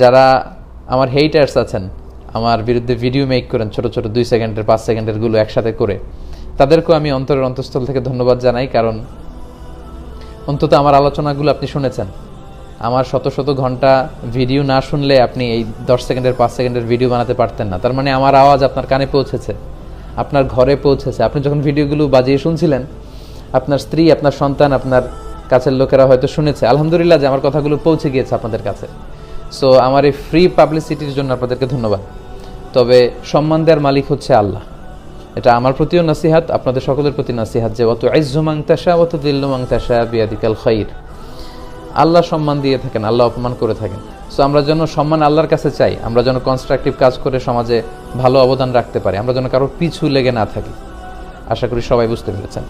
যারা আমার হেইটার্স আছেন, আমার বিরুদ্ধে ভিডিও মেক করেন ছোট ছোট দুই সেকেন্ডের পাঁচ সেকেন্ডেরগুলো একসাথে করে, তাদেরকেও আমি অন্তরের অন্তঃস্থল থেকে ধন্যবাদ জানাই কারণ অন্তত আমার আলোচনাগুলো আপনি শুনেছেন। আমার শত শত ঘণ্টা ভিডিও না শুনলে আপনি এই দশ সেকেন্ডের পাঁচ সেকেন্ডের ভিডিও বানাতে পারতেন না। তার মানে আমার আওয়াজ আপনার কানে পৌঁছেছে, আপনার ঘরে পৌঁছেছে। আপনি যখন ভিডিওগুলো বাজিয়ে শুনছিলেন, আপনার স্ত্রী, আপনার সন্তান, আপনার কাছের লোকেরা হয়তো শুনেছে। আলহামদুলিল্লাহ যে আমার কথাগুলো পৌঁছে গিয়েছে আপনাদের কাছে। সো আমার এই ফ্রি পাবলিসিটির জন্য আপনাদেরকে ধন্যবাদ। তবে সম্মান দেওয়ার মালিক হচ্ছে আল্লাহ। এটা আমার প্রতিও নাসিহাত, আপনাদের সকলের প্রতি নাসিহাত যে অত আইজুমাং তাসা অত দিল্লুমাং তাসা বিয়াদিকাল খৈর আল্লাহ সম্মান দিয়ে থাকেন, আল্লাহ অপমান করে থাকেন। সো আমরা যেন সম্মান আল্লাহর কাছে চাই, আমরা যেন কনস্ট্রাকটিভ কাজ করে সমাজে ভালো অবদান রাখতে পারি, আমরা যেন কারোর পিছু লেগে না থাকি। আশা করি সবাই বুঝতে পেরেছেন।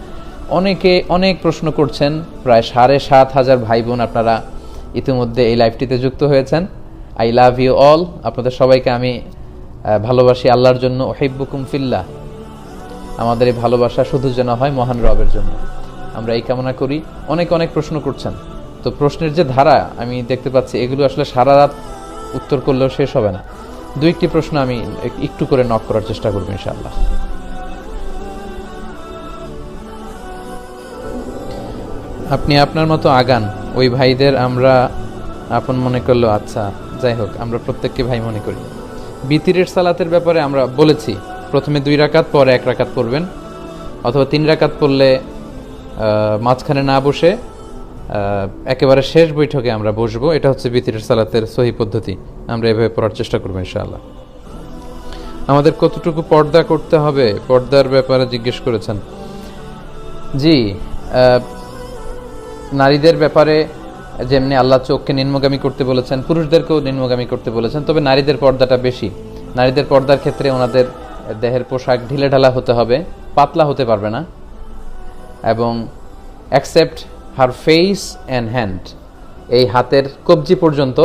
অনেকে অনেক প্রশ্ন করছেন, প্রায় সাড়ে সাত হাজার ভাই বোন আপনারা ইতিমধ্যে এই লাইভটিতে যুক্ত হয়েছেন। আই লাভ ইউ অল আপনাদের সবাইকে আমি ভালোবাসি আল্লাহর জন্য। ওহিব্বুকুম ফিল্লাহ। আমাদের এই ভালোবাসা শুধু যেন হয় মহান রবের জন্য। আমরা এই কামনা করি। অনেক অনেক প্রশ্ন করছেন। তো প্রশ্নের যে ধারা আমি দেখতে পাচ্ছি, এগুলো আসলে সারা রাত উত্তর করলেও শেষ হবে না। দু একটি প্রশ্ন আমি একটু করে নক করার চেষ্টা করব ইনশাআল্লাহ। আপনি আপনার মতো আগান। ওই ভাইদের আমরা আপন মনে করল আচ্ছা যাই হোক, আমরা প্রত্যেককে ভাই মনে করি। বিতিরের সালাতের ব্যাপারে আমরা বলেছি, প্রথমে দুই রাকাত, পরে এক রাকাত পড়বেন। অথবা তিন রাকাত পড়লে মাঝখানে না বসে একেবারে শেষ বৈঠকে আমরা বসবো। এটা হচ্ছে বিতিরের সালাতের সহি পদ্ধতি। আমরা এভাবে পড়ার চেষ্টা করব, ইনশাআল্লাহ। আমাদের কতটুকু পর্দা করতে হবে? পর্দার ব্যাপারে জিজ্ঞেস করেছেন। জি নারীদের ব্যাপারে যেমনি আল্লাহ চোখকে নিম্নগামী করতে বলেছেন, পুরুষদেরকেও নিম্নগামী করতে বলেছেন, তবে নারীদের পর্দাটা বেশি। নারীদের পর্দার ক্ষেত্রে ওনাদের দেহের পোশাক ঢিলে ঢালা হতে হবে, পাতলা হতে পারবে না, এবং accept her face and hand এই হাতের কবজি পর্যন্ত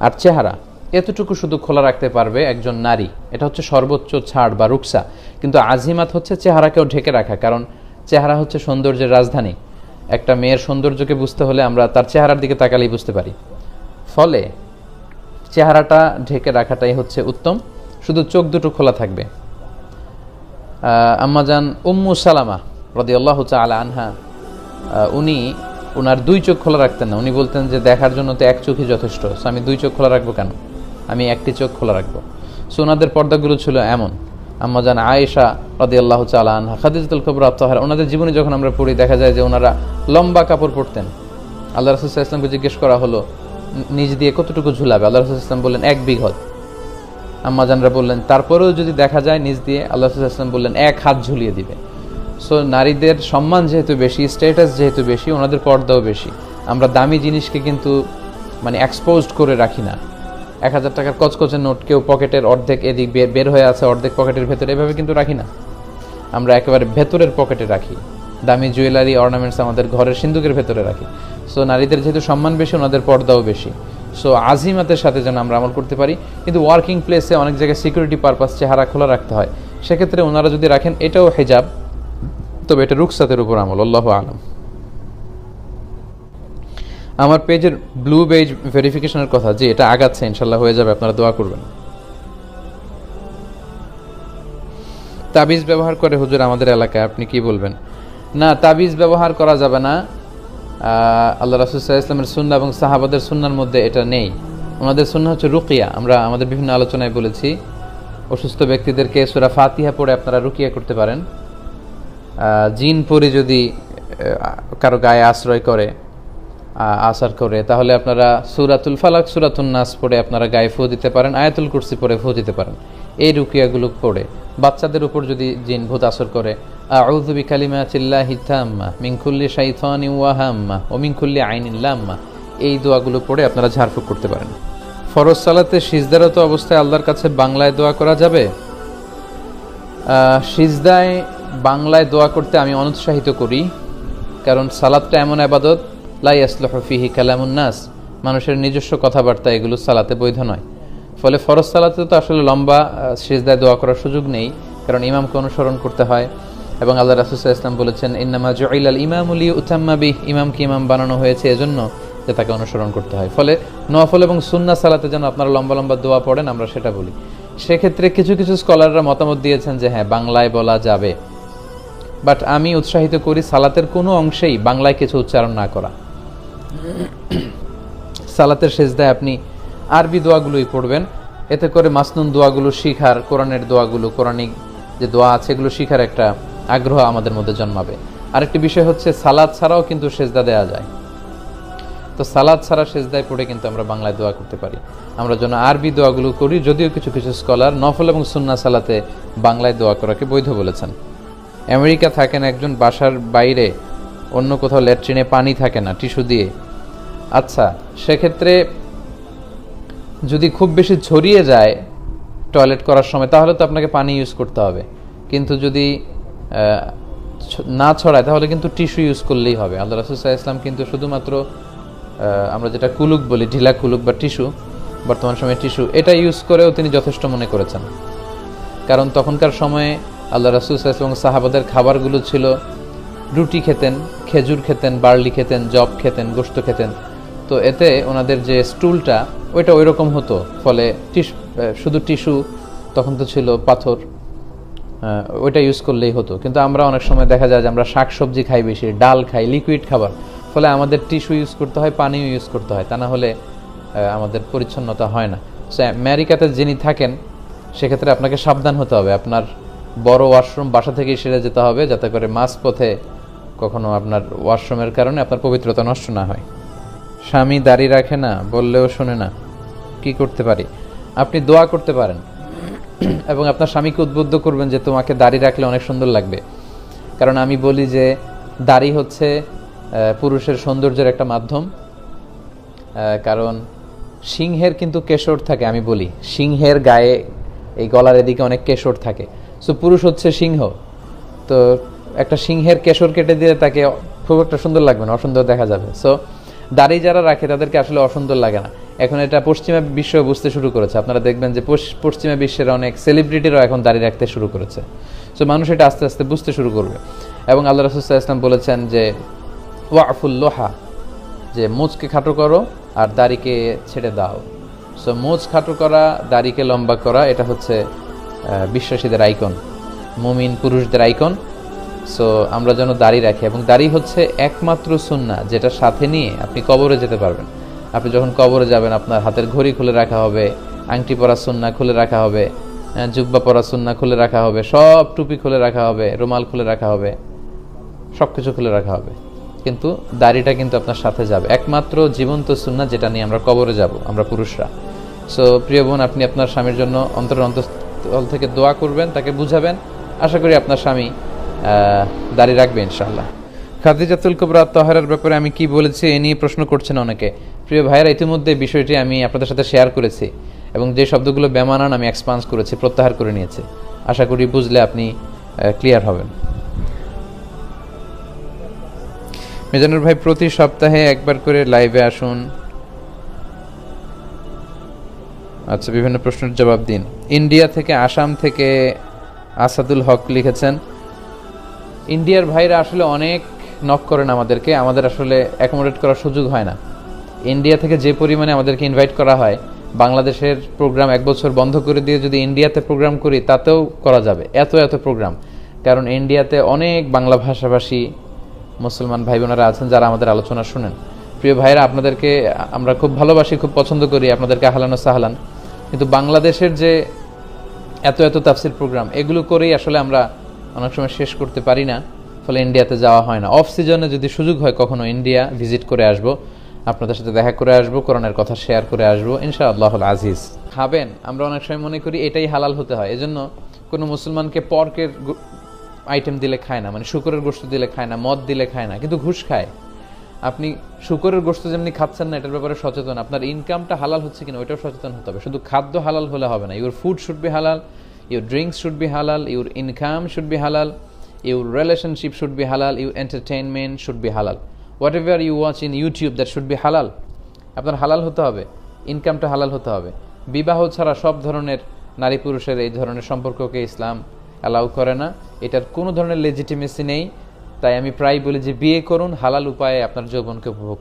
আর চেহারা, এতটুকু শুধু খোলা রাখতে পারবে একজন নারী। এটা হচ্ছে সর্বোচ্চ ছাড় বা রুকসা। কিন্তু আজিমাত হচ্ছে চেহারাকেও ঢেকে রাখা, কারণ চেহারা হচ্ছে সৌন্দর্যের রাজধানী। একটা মেয়ের সৌন্দর্যকে বুঝতে হলে আমরা তার চেহারার দিকে তাকালেই বুঝতে পারি। ফলে চেহারাটা ঢেকে রাখাটাই হচ্ছে উত্তম। শুধু চোখ দুটো খোলা থাকবে। আম্মাজান উম্মু সালামা রদি আল্লাহ আলা আনহা উনি ওনার দুই চোখ খোলা রাখতেন না। উনি বলতেন যে, দেখার জন্য তো এক চোখই যথেষ্ট। আমি দুই চোখ খোলা রাখব কেন? আমি একটি চোখ খোলা রাখব। সো ওনাদের পর্দাগুলো ছিল এমন। আম্মাজান আয়েশা রদি আল্লাহ আলা আনহা খাদিজুল খবর আত্মহার ওনাদের জীবনে যখন আমরা পড়ি, দেখা যায় যে ওনারা লম্বা কাপড় পরতেন। আল্লাহ রসুল ইসলামকে জিজ্ঞেস করা হলো, নিজ দিয়ে কতটুকু ঝুলাবে? আল্লাহ রসুল ইসলাম বললেন, এক বিঘত। আম্মাজানরা বললেন, তারপরেও যদি দেখা যায় নিজ দিয়ে, আল্লাহ রসুল ইসলাম বললেন, এক হাত ঝুলিয়ে দিবে। সো নারীদের সম্মান যেহেতু বেশি স্ট্যাটাস যেহেতু বেশি, ওনাদের পর্দাও বেশি। আমরা দামি জিনিসকে কিন্তু মানে এক্সপোজড করে রাখি না। এক হাজার টাকার কচকচে নোট কেউ পকেটের অর্ধেক এদিক বের- হয়ে আছে, অর্ধেক পকেটের ভেতরে। এভাবে কিন্তু রাখি না। আমরা একেবারে ভেতরের পকেটে রাখি। দামি জুয়েলারি, অর্নামেন্টস আমাদের ঘরের সিন্ধুকের ভেতরে রাখি। সো নারীদের যেহেতু সম্মান বেশি, ওনাদের পর্দাও বেশি। সো আজিমাতের সাথে যেন আমরা আমল করতে পারি, কিন্তু ওয়ার্কিং প্লেসে অনেক জায়গায় সিকিউরিটি পারপাস চেহারা খোলা রাখতে হয়। সেক্ষেত্রে ওনারা যদি রাখেন, এটাও হেজাব, তবে এটা রুকসাতের উপর আমল, আল্লাহ আলম। আমার পেজের ব্লু বেজ ভেরিফিকেশনের কথা যে এটা আগাচ্ছে, ইনশাল্লাহ হয়ে যাবে, আপনারা দোয়া করবেন। তাবিজ ব্যবহার করে হুজুর আমাদের এলাকায়, আপনি কি বলবেন? না, তাবিজ ব্যবহার করা যাবে না। আল্লাহ রাসুল্লাহ ইসলামের সুন্না এবং সাহাবাদের সুন্নার মধ্যে এটা নেই। ওনাদের সুন্না হচ্ছে রুকিয়া, আমরা আমাদের বিভিন্ন আলোচনায় বলেছি। অসুস্থ ব্যক্তিদেরকে সুরা ফাতিহা পড়ে আপনারা রুকিয়া করতে পারেন। জিন পরে যদি কারও গায়ে আশ্রয় করে আসার করে। তাহলে আপনারা সুরাতুল ফালাক সুরাতুল নাস পড়ে আপনারা গায়ে ফু দিতে পারেন, আয়াতুল কুরসি পড়ে ফু দিতে পারেন। এই রুকিয়াগুলো পড়ে। বাচ্চাদের উপর যদি জিন ভূত আসর করে, আউযু বিকালিমাতিল্লাহি তাম্মা, মিন কুল্লি শাইতানিন ওয়া হাম্মা ও মিন কুল্লি আইনিন এই দোয়াগুলো পড়ে আপনারা ঝাড়ফুঁক করতে পারেন। ফরজ সালাতে সিজদারত অবস্থায় আল্লাহর কাছে বাংলায় দোয়া করা যাবে? সিজদায় বাংলায় দোয়া করতে আমি অনুৎসাহিত করি, কারণ সালাদটা এমন আবাদত লাই আসলহ ফিহি কালামুন নাস। মানুষের নিজস্ব কথাবার্তা এগুলো সালাতে বৈধ নয়। ফলে ফরজ সালাতে তো আসলে লম্বা সিজদায় দোয়া করার সুযোগ নেই, কারণ ইমামকে অনুসরণ করতে হয়। এবং আল্লাহ রাসুসাহ ইসলাম বলেছেন, ইন্নামা জুইল আল ইমামুলি উতাম্মা বিহ। ইমামকে ইমাম বানানো হয়েছে এজন্য যে তাকে অনুসরণ করতে হয়। ফলে নফল এবং সুন্না সালাতে যেন আপনারা লম্বা লম্বা দোয়া পড়েন, আমরা সেটা বলি। সেক্ষেত্রে কিছু কিছু স্কলাররা মতামত দিয়েছেন যে হ্যাঁ বাংলায় বলা যাবে। বাট আমি উৎসাহিত করি সালাতের কোনো অংশেই বাংলায় কিছু উচ্চারণ না করা। সালাতের শেষদায় আপনি আরবি দোয়াগুলোই পড়বেন। এতে করে মাসনুন দোয়াগুলো শিখার, কোরআনের দোয়াগুলো, কোরআনিক যে দোয়া আছে, এগুলো শিখার একটা আগ্রহ আমাদের মধ্যে জন্মাবে। আরেকটি বিষয় হচ্ছে সালাদ ছাড়াও কিন্তু সেজদা দেওয়া যায়। তো সালাদ ছাড়া সেজদায় পড়ে কিন্তু আমরা বাংলায় দোয়া করতে পারি। আমরা যেন আরবি দোয়াগুলো করি, যদিও কিছু কিছু স্কলার নফল এবং সুন্না সালাতে বাংলায় দোয়া করাকে বৈধ বলেছেন। আমেরিকা থাকেন একজন বাসার বাইরে অন্য কোথাও ল্যাট্রিনে পানি থাকে না, টিস্যু দিয়ে। আচ্ছা সেক্ষেত্রে যদি খুব বেশি ছড়িয়ে যায় টয়লেট করার সময়, তাহলে তো আপনাকে পানি ইউজ করতে হবে। কিন্তু যদি না ছড়ায়, তাহলে কিন্তু টিস্যু ইউজ করলেই হবে। আল্লাহ রাসুসাহ ইসলাম কিন্তু শুধুমাত্র আমরা যেটা কুলুক বলি, ঢিলা কুলুক বা টিস্যু, বর্তমান সময়ে টিস্যু, এটা ইউজ করেও তিনি যথেষ্ট মনে করেছেন। কারণ তখনকার সময়ে আল্লাহ রাসুল এবং সাহাবাদের খাবারগুলো ছিল রুটি খেতেন, খেজুর খেতেন, বার্লি খেতেন, জব খেতেন গোস্ত খেতেন। তো এতে ওনাদের যে স্টুলটা, ওইটা ওই রকম হতো। ফলে শুধু টিস্যু, তখন তো ছিল পাথর ওইটা ইউজ করলেই হতো। কিন্তু আমরা অনেক সময় দেখা যায় যে আমরা শাক সবজি খাই বেশি, ডাল খাই, লিকুইড খাবার। ফলে আমাদের টিস্যু ইউজ করতে হয়, পানিও ইউজ করতে হয়। তা না হলে আমাদের পরিচ্ছন্নতা হয় না। আমেরিকাতে যিনি থাকেন, সেক্ষেত্রে আপনাকে সাবধান হতে হবে। আপনার বড় ওয়াশরুম বাসা থেকেই সেরে যেতে হবে, যাতে করে মাঝ পথে কখনো আপনার ওয়াশরুমের কারণে আপনার পবিত্রতা নষ্ট না হয়। স্বামী দাড়ি রাখে না, বললেও শোনে না। কি করতে পারি? আপনি দোয়া করতে পারেন। এবং আপনার স্বামীকে উদ্বুদ্ধ করবেন যে তোমাকে দাড়ি রাখলে অনেক সুন্দর লাগবে। কারণ আমি বলি যে দাড়ি হচ্ছে পুরুষের সৌন্দর্যের একটা মাধ্যম। কারণ সিংহের কিন্তু কেশর থাকে, আমি বলি। সিংহের গায়ে এই গলার এদিকে অনেক কেশর থাকে। সো পুরুষ হচ্ছে সিংহ। তো একটা সিংহের কেশর কেটে দিয়ে তাকে খুব একটা সুন্দর লাগবে না, অসুন্দর দেখা যাবে। সো দাড়ি যারা রাখে তাদেরকে আসলে অসুন্দর লাগে না। এখন এটা পশ্চিমা বিশ্ব বুঝতে শুরু করেছে। আপনারা দেখবেন যে পশ- পশ্চিমা বিশ্বের অনেক সেলিব্রিটিরাও এখন দাড়ি রাখতে শুরু করেছে। সো মানুষ এটা আস্তে আস্তে বুঝতে শুরু করবে। এবং আল্লাহ রসুল্লাহ ইসলাম বলেছেন যে, ওয়াফুল লোহা যে মোচকে খাটো করো আর দাড়িকে ছেড়ে দাও। সো মোচ খাটো করা, দাড়িকে লম্বা করা, এটা হচ্ছে বিশ্বাসীদের আইকন মুমিন পুরুষদের আইকন সো আমরা যেন দাড়ি রাখি, এবং দাড়ি হচ্ছে একমাত্র সুন্না যেটা সাথে নিয়ে আপনি কবরে যেতে পারবেন। আপনি যখন কবরে যাবেন, আপনার হাতের ঘড়ি খুলে রাখা হবে, আংটি পরা সুন্না খুলে রাখা হবে জুব্বা পরা সুন্না খুলে রাখা হবে, সব টুপি খুলে রাখা হবে, রুমাল খুলে রাখা হবে সব কিছু খুলে রাখা হবে। কিন্তু দাড়িটা কিন্তু আপনার সাথে যাবে। একমাত্র জীবন্ত সুন্না যেটা নিয়ে আমরা কবরে যাব, আমরা পুরুষরা। সো প্রিয় বোন, আপনি আপনার স্বামীর জন্য অন্তর অন্তঃস্থল থেকে দোয়া করবেন, তাকে বুঝাবেন। আশা করি আপনার স্বামী আহ, দাড়ি রাখবে ইনশাল্লাহ খাদিজাতুল কুবরা তহরের ব্যাপারে আমি কি বলেছি এ নিয়ে প্রশ্ন করছেন অনেকে। প্রিয় ভাইয়েরা ইতিমধ্যে বিষয়টি আমি আপনাদের সাথে শেয়ার করেছি এবং যে শব্দগুলো বেমানান আমি এক্সপান্স করেছি প্রত্যাহার করে নিয়েছি। আশা করি বুঝলে আপনি ক্লিয়ার হবেন। মিজানুর ভাই প্রতি সপ্তাহে একবার করে লাইভে আসুন। আচ্ছা বিভিন্ন প্রশ্নের জবাব দিন। ইন্ডিয়া থেকে আসাম থেকে আসাদুল হক লিখেছেন ইন্ডিয়ার ভাইরা আসলে অনেক নক করেন আমাদেরকে। আমাদের আসলে অ্যাকোমোডেট করার সুযোগ হয় না। ইন্ডিয়া থেকে যে পরিমাণে আমাদেরকে ইনভাইট করা হয়, বাংলাদেশের প্রোগ্রাম এক বছর বন্ধ করে দিয়ে যদি ইন্ডিয়াতে প্রোগ্রাম করি, তাতেও করা যাবে। এত এত প্রোগ্রাম কারণ ইন্ডিয়াতে অনেক বাংলা ভাষাভাষী মুসলমান ভাই বোনেরা আছেন যারা আমাদের আলোচনা শুনেন। প্রিয় ভাইরা আপনাদেরকে আমরা খুব ভালোবাসি, খুব পছন্দ করি। আপনাদেরকে আহলান সাহলান। কিন্তু বাংলাদেশের যে এত এত তাফসির প্রোগ্রাম এগুলো করেই আসলে আমরা অনেক সময় শেষ করতে পারি না, ফলে ইন্ডিয়াতে যাওয়া হয় না। অফ সিজনে যদি সুযোগ হয়, কখনো ইন্ডিয়া ভিজিট করে আসব। আপনাদের সাথে দেখা করে আসব, কোরআনের কথা শেয়ার করে আসব ইনশা আল্লাহ আজিজ। খাবেন, আমরা অনেক সময় মনে করি এটাই হালাল হতে হয়। এজন্য কোনো মুসলমানকে পর্কের আইটেম দিলে খায় না মানে শুকরের গোস্ত দিলে খায় না, মদ দিলে খায় না, কিন্তু ঘুষ খায়। আপনি শুকরের গোস্ত যেমনি খাচ্ছেন না, এটার ব্যাপারে সচেতন। আপনার ইনকামটা হালাল হচ্ছে কিনা, ওইটাও সচেতন হতে হবে। শুধু খাদ্য হালাল হলে হবে না your food should be halal drinks should be halal your income should be halal your relationship should be halal your entertainment should be halal whatever you watch in YouTube that should be halal আপনার হালাল হতে হবে ইনকামটা হালাল হতে হবে। বিবাহ ছাড়া সব ধরনের নারী পুরুষের এই ধরনের সম্পর্ককে ইসলাম অ্যালাউ করে না। এটার কোনো ধরনের লেজিটিমেসি নেই। তাই আমি প্রায় বলি যে বিয়ে করুন, হালাল উপায়ে আপনার যৌবনকে উপভোগ।